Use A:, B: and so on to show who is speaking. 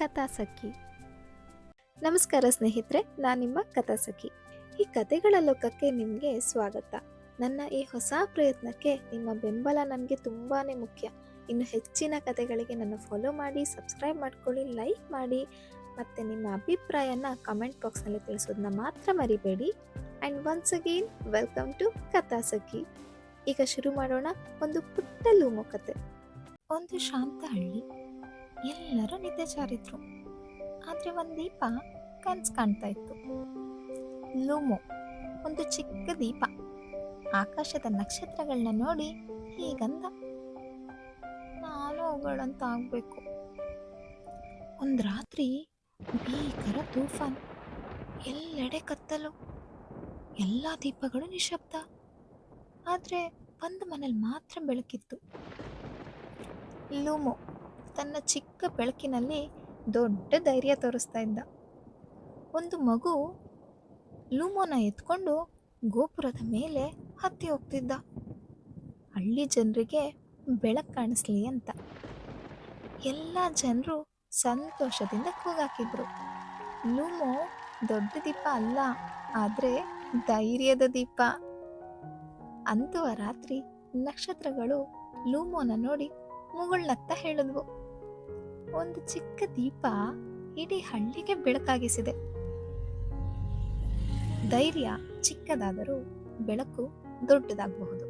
A: ಕಥಾಸಖಿ ನಮಸ್ಕಾರ ಸ್ನೇಹಿತರೆ, ನಾನು ನಿಮ್ಮ ಕಥಾಸಖಿ ಈ ಕಥೆಗಳ ಲೋಕಕ್ಕೆ ನಿಮಗೆ ಸ್ವಾಗತ. ನನ್ನ ಈ ಹೊಸ ಪ್ರಯತ್ನಕ್ಕೆ ನಿಮ್ಮ ಬೆಂಬಲ ನನಗೆ ತುಂಬಾ ಮುಖ್ಯ. ಇನ್ನು ಹೆಚ್ಚಿನ ಕಥೆಗಳಿಗೆ ನನ್ನ ಫಾಲೋ ಮಾಡಿ ಸಬ್ಸ್ಕ್ರೈಬ್ ಮಾಡ್ಕೊಳ್ಳಿ ಲೈಕ್ ಮಾಡಿ, ಮತ್ತು ನಿಮ್ಮ ಅಭಿಪ್ರಾಯನ ಕಮೆಂಟ್ ಬಾಕ್ಸ್ನಲ್ಲಿ ತಿಳಿಸೋದನ್ನ ಮಾತ್ರ ಮರಿಬೇಡಿ. And once again welcome to Kathasakhi ಈಗ ಶುರು ಮಾಡೋಣ ಒಂದು ಪುಟ್ಟ ಲೂಮು ಕತೆ ಒಂದು ಶಾಂತ ಹಳ್ಳಿ ಎಲ್ಲರೂ ನಿದ್ದೆ ಜಾರಿದ್ರು. ಆದರೆ ಒಂದು ದೀಪ ಕನ್ಸು ಕಾಣ್ತಾ ಇತ್ತು. ಲೂಮೋ, ಒಂದು ಚಿಕ್ಕ ದೀಪ. ಆಕಾಶದ ನಕ್ಷತ್ರಗಳನ್ನ ನೋಡಿ ಹೀಗಂದ, ನಾನು ಅವುಗಳಂತ ಆಗಬೇಕು. ಒಂದು ರಾತ್ರಿ ಭೀಕರ ತೂಫಾನ್. ಎಲ್ಲೆಡೆ ಕತ್ತಲು. ಎಲ್ಲ ದೀಪಗಳು ನಿಶಬ್ದ. ಆದರೆ ಒಂದು ಮನೇಲಿ ಮಾತ್ರ ಬೆಳಕಿತ್ತು. ಲೂಮೋ ತನ್ನ ಚಿಕ್ಕ ಬೆಳಕಿನಲ್ಲಿ ದೊಡ್ಡ ಧೈರ್ಯ ತೋರಿಸ್ತಾ ಇದ್ದ. ಒಂದು ಮಗು ಲೂಮೋನ ಎತ್ಕೊಂಡು ಗೋಪುರದ ಮೇಲೆ ಹತ್ತಿ ಹೋಗ್ತಿದ್ದ. ಹಳ್ಳಿ ಜನರಿಗೆ ಬೆಳಕು ಕಾಣಿಸ್ಲಿ ಅಂತ. ಎಲ್ಲ ಜನರು ಸಂತೋಷದಿಂದ ಕೂಗಾಕಿದ್ರು. ಲೂಮೋ ದೊಡ್ಡ ದೀಪ ಅಲ್ಲ, ಆದರೆ ಧೈರ್ಯದ ದೀಪ. ಅಂತವ ರಾತ್ರಿ ನಕ್ಷತ್ರಗಳು ಲೂಮೋನ ನೋಡಿ ಮುಗುಳ್ನತ್ತ ಹೇಳಿದ್ವು. ಒಂದು ಚಿಕ್ಕ ದೀಪ ಇಡೀ ಹಳ್ಳಿಗೆ ಬೆಳಕಾಗಿಸಿದೆ. ಧೈರ್ಯ ಚಿಕ್ಕದಾದರೂ ಬೆಳಕು ದೊಡ್ಡದಾಗಬಹುದು.